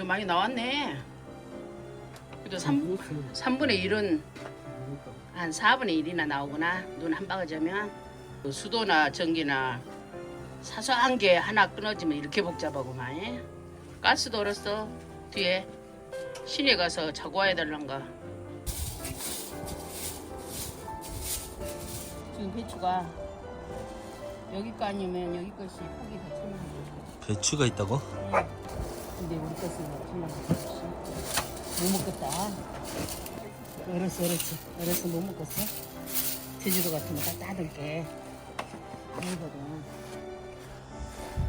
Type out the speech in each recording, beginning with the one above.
그래도 많이 나왔네. 그래도 3, 3분의 1은 한 4분의 1이나 나오구나. 눈한 방울 자면 그 수도나 전기나 사소한 게 하나 끊어지면 이렇게 복잡하구만. 예? 가스도 얼었어. 뒤에 시내 가서 자고 와야 될란가. 지금 배추가 여기 거 아니면 여기 것이 폭이 더 천만 원. 배추가 있다고? 근데 우리 것은 원. 못 먹겠다. 얼었어, 얼었어, 얼었어 못 먹겠어. 제주도 같으면 다 따들게. 아니거든.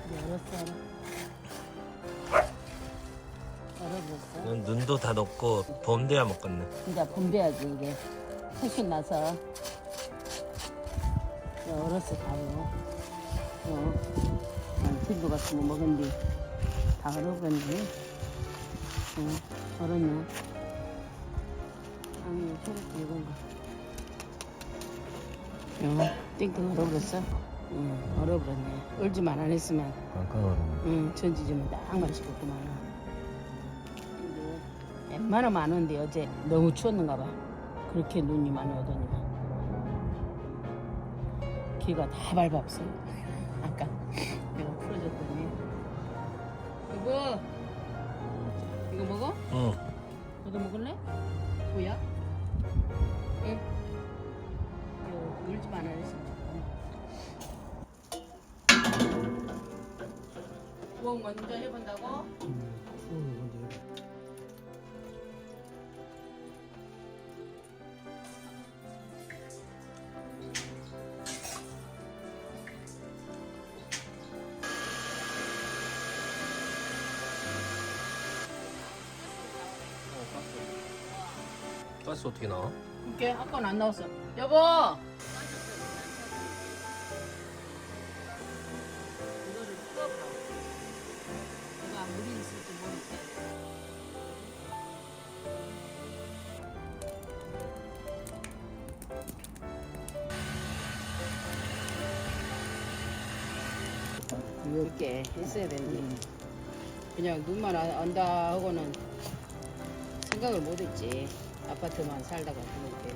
근데 얼었어. 얼어버렸어. 넌 눈도 다 녹고 봄 돼야 먹겠네. 이제 분배야지 이게 훨씬 나서 야, 얼었어 다요 어. 난 튀도 같은 거 먹은디 다 얼어버렸네 어, 얼었네 아니 소금 이건 거. 어, 띵띵 얼어버렸어? 응 얼어버렸네. 얼지만 안 했으면. 얼음. 응 전지 좀딱 맛있겠구만. 웬만하면 안 오는데 어제 너무 추웠는가 봐. 그렇게 눈이 많이 오더니만 귀가 다 밟았어. 아까 내가 풀어줬더니 여보 이거 먹어? 응. 너도 먹을래? 뭐야? 응 이거 했으면 좋겠네 부엌 먼저 해본다고? 가스 어떻게 나와? 이게 아까는 안 나왔어. 여보. 이거를 풀어봐. 내가 물이 있을지 모르겠어. 이렇게 했어야 되는데 그냥 눈만 안- 안다 하고는 생각을 못했지 아파트만 살다가 그렇게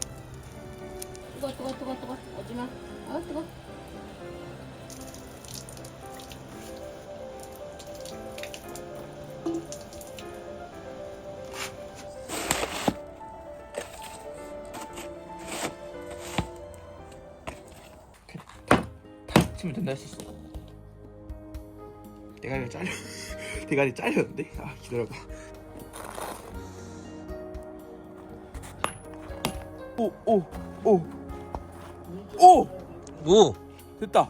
뜨거 뜨거 뜨거 뜨거 오지마 아 뜨거 치면 된다 했었어. 대가리가 잘려. 대가리 잘렸는데? 아 기다려봐. 오, 오, 오, 오! 오! 됐다.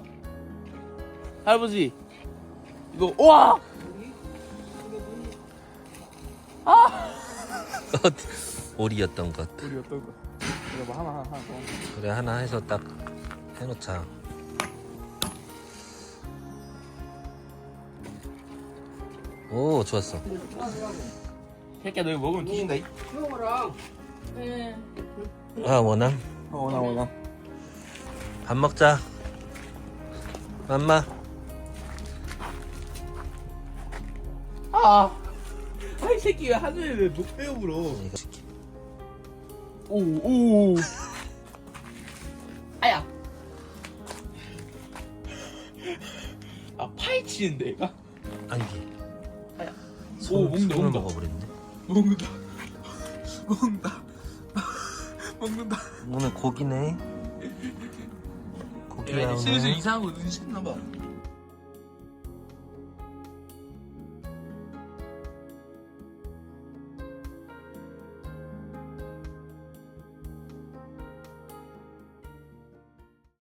할아버지, 이거 와! 오리였던 것. 우리 어떤 거? 이거 뭐 하나 하나 하나. 더. 그래 하나 해서 딱 해놓자. 오 좋았어. 새끼야 너 이거 먹으면 뒤진다. 이. 먹어라 예 아 원함 어, 원아 원아. 밥 먹자. 맘마. 아, 아이 새끼 왜 하늘에 왜? 이거 시키. 오, 오. 아야. 아 파헤치는데 얘가? 안기. 아야. 손, 오, 먹는다, 손을 먹는다. 먹어버렸네. 먹는다. 먹는다. 먹는다. 오늘 고기네. 고기야 야, 슬슬 오늘. 이상한 거 눈치챘나 봐.